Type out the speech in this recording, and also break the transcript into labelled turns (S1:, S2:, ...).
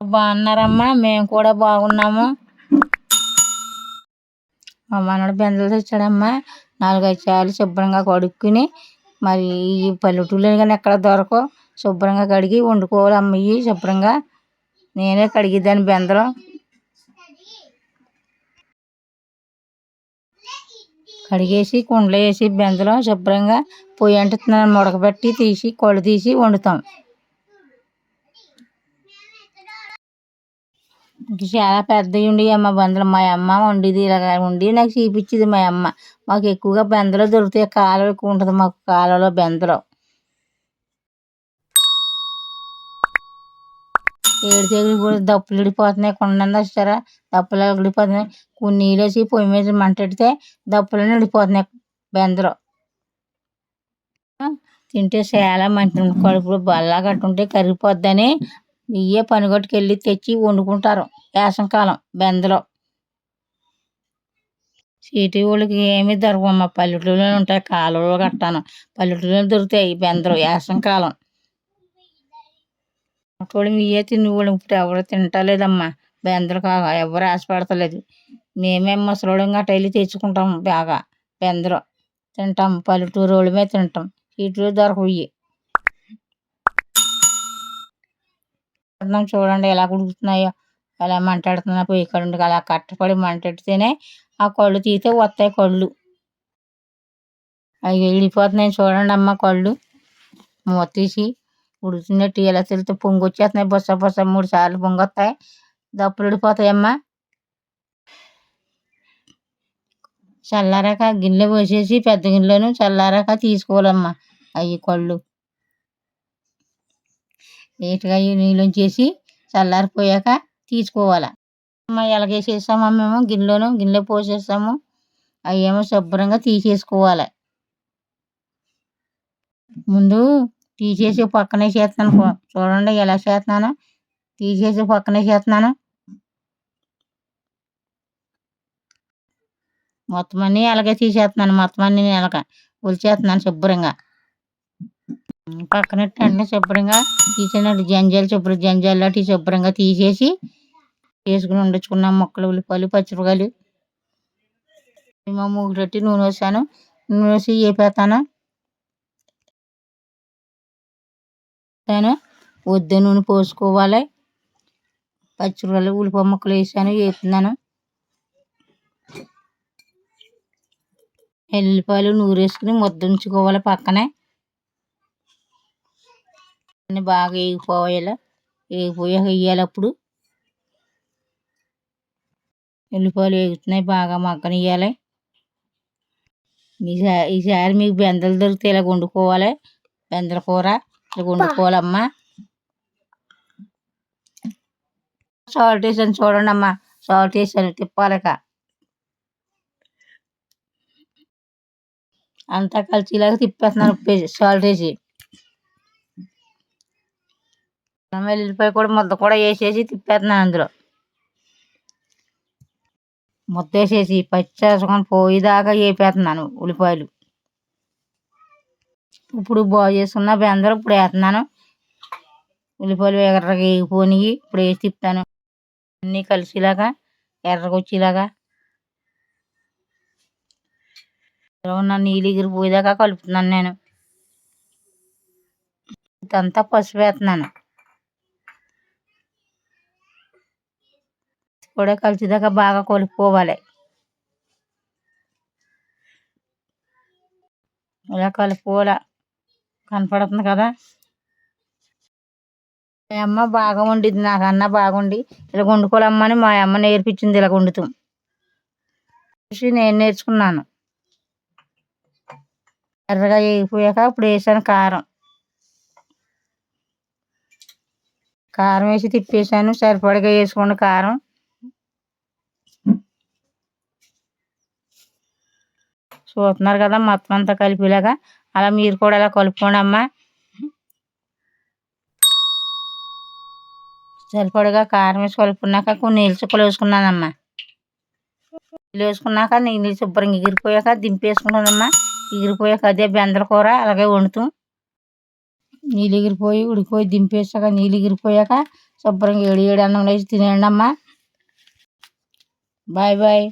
S1: బాగున్నారమ్మా? మేము కూడా బాగున్నాము. మా మనడు బెందలు తెచ్చాడమ్మా. నాలుగైదు సార్లు శుభ్రంగా కడుక్కుని మరి ఈ పల్లెటూళ్ళో కానీ ఎక్కడ దొరకవు. శుభ్రంగా కడిగి వండుకోవాలి అమ్మ శుభ్రంగా. నేనే కడిగిద్దాను బెందలు. కడిగేసి కుండలో వేసి బెందలో శుభ్రంగా పొయ్యి అంటున్నాను ముడకబెట్టి తీసి కొళ్ళు తీసి వండుతాం. చాలా పెద్దవి ఉండేవి అమ్మ బందలు మా అమ్మ వండేది ఇలాగ వండి నాకు చూపించేది మా అమ్మ. మాకు ఎక్కువగా బెందలో దొరుకుతాయి. కాలువ ఎక్కువ ఉంటుంది మాకు కాలువలో బెందలు. ఏడు తెగులు కూడా దప్పులు ఇడిపోతున్నాయి కొండ వచ్చారా దప్పులు ఇడిపోతున్నాయి కొన్ని నీళ్ళు వేసి పొయ్యి మీద మంటెడితే దప్పులను విడిపోతున్నాయి ఇడిపోతున్నాయి బెందలు. తింటే చాలా మంచి కడుపులో బల్లా కట్టుంటే కరిగిపోద్దని ఇవే పనిగట్టుకెళ్ళి తెచ్చి వండుకుంటారు వేసంకాలం బెందలో. సిటీ వాళ్ళకి ఏమీ దొరకమ్మ పల్లెటూరులో ఉంటాయి కాలువలు కట్టాను. పల్లెటూరులో దొరుకుతాయి బెందలు వేసవికాలం తోడు ఇవే తినేవాళ్ళు ఇప్పుడు ఎవరు తింటలేదమ్మా. బెందలు కాగా ఎవరు ఆశపడతలేదు. మేమే ముసలోళ్ళం గట్ట వెళ్ళి తెచ్చుకుంటాం బాగా. బెందలు తింటాం పల్లెటూరు వాళ్ళమే తింటాం. సిటీలో దొరకవు ఇవి చూడండి ఎలా ఉడుకుతున్నాయో ఎలా మంటాడుతున్నా పొయ్యి కాడ అలా కట్టపడి మంటెడితేనే ఆ కళ్ళు తీస్తే వస్తాయి కళ్ళు. అవి వెళ్ళిపోతున్నాయి చూడండి అమ్మ కళ్ళు. మూత తీసి ఉడుకుతున్నట్టు ఎలా తిరిగితే పొంగి వచ్చేస్తున్నాయి బొస్స బొస్స మూడు సార్లు పొంగి వస్తాయి దప్పులు ఉడిపోతాయమ్మా చల్లారాక గిన్నె పోసేసి పెద్ద గిన్నెలోను చల్లారాక తీసుకోవాలమ్మా. అవి కళ్ళు. నీట్గా నీళ్ళని చేసి చల్లారిపోయాక తీసుకోవాలి. అమ్మ ఎలాగేసేసామా మేము గిన్నెలోను గిన్నెలో పోసేస్తాము. అవి ఏమో శుభ్రంగా తీసేసుకోవాలి. ముందు తీసేసి పక్కనే చేస్తున్నాను చూడండి ఎలా చేస్తున్నాను తీసేసి పక్కనే చేస్తున్నాను మొత్తం అన్నీ అలాగే తీసేస్తున్నాను మొత్తం అన్నీ ఎలాగ ఒలిచేస్తున్నాను శుభ్రంగా. పక్కన వెంటనే శుభ్రంగా తీసినట్టు జంజాలు శుభ్రం జంజాలు లాంటి శుభ్రంగా తీసేసి వేసుకుని వండించుకున్నాం. మొక్కలు ఉల్లిపాయలు పచ్చిమిరకాయలు మా మూగురెట్టి నూనె వేసాను నూనె వేసి వేపేస్తాను. నేను వద్దు నూనె పోసుకోవాలి. పచ్చిమిరకాయలు ఉల్లిపాయ ముక్కలు వేసాను. వేపుతున్నాను. ఎల్లిపాయలు నూరు వేసుకుని ముద్ద ఉంచుకోవాలి పక్కనే. అన్నీ బాగా వేగిపోవాలి వేగిపోయాక వేయాలి అప్పుడు ఉల్లిపాయలు వేగుతున్నాయి బాగా మగ్గనివ్వాలి ఈసారి ఈసారి మీకు బెందలు దొరికితే ఇలా వండుకోవాలి. బెందల కూర ఇలా వండుకోవాలమ్మా. సాల్ట్ వేసాను చూడండి అమ్మా సాల్ట్ వేసాను తిప్పాలిక అంతా కలిసిలాగా తిప్పేస్తున్నాను సాల్ట్ వేసి. వెల్లుల్లిపాయ కూడా ముద్ద కూడా వేసేసి తిప్పేస్తున్నాను అందులో. ముద్ద వేసేసి పచ్చి వేసుకొని పోయేదాకా వేపేస్తున్నాను ఉల్లిపాయలు. ఇప్పుడు బాగు చేసుకున్న బెందరు ఇప్పుడు వేస్తున్నాను. ఉల్లిపాయలు ఎర్రగా వేగిపోయి ఇప్పుడు వేసి తిప్పుతాను. అన్నీ కలిసేలాగా ఎర్రగా వచ్చేలాగా. ఉన్న నీళ్ళు ఎగిరిపోయేదాకా కలుపుతున్నాను నేను. ఇదంతా పసుపు వేస్తున్నాను. కూడా కలిసేదాకా బాగా కలుపుకోవాలి ఇలా కలుపుకోవాలి? కనపడుతుంది కదా? మా అమ్మ బాగా వండిద్ది నాకన్నా బాగుండి ఇలా వండుకోవాలమ్మని మా అమ్మ నేర్పించింది ఇలా వండుతాం. చూసి నేను నేర్చుకున్నాను. ఎర్రగా వేగిపోయాక ఇప్పుడు వేసాను కారం. కారం వేసి తిప్పేసాను. సరిపడగా వేసుకోండి కారం. చూస్తున్నారు కదా మొత్తం అంతా కలిపేలాగా. అలా మీరు కూడా అలా కలుపుకోండి అమ్మ సరిపడగా కారం వేసి కలుపుకున్నాక కొన్ని నీళ్ళు చుక్కలు వేసుకున్నానమ్మా. నీళ్ళు వేసుకున్నాక నీళ్ళు శుభ్రంగా ఎగిరిపోయాక దింపేసుకున్నానమ్మా ఎగిరిపోయాక అదే బెందల కూర అలాగే వండుతాం. నీళ్ళు ఎగిరిపోయి ఉడికిపోయి దింపేసాక నీళ్ళు ఎగిరిపోయాక శుభ్రంగా ఏడు ఏడు అన్నం వేసి తినేయండి అమ్మా బాయ్ బాయ్.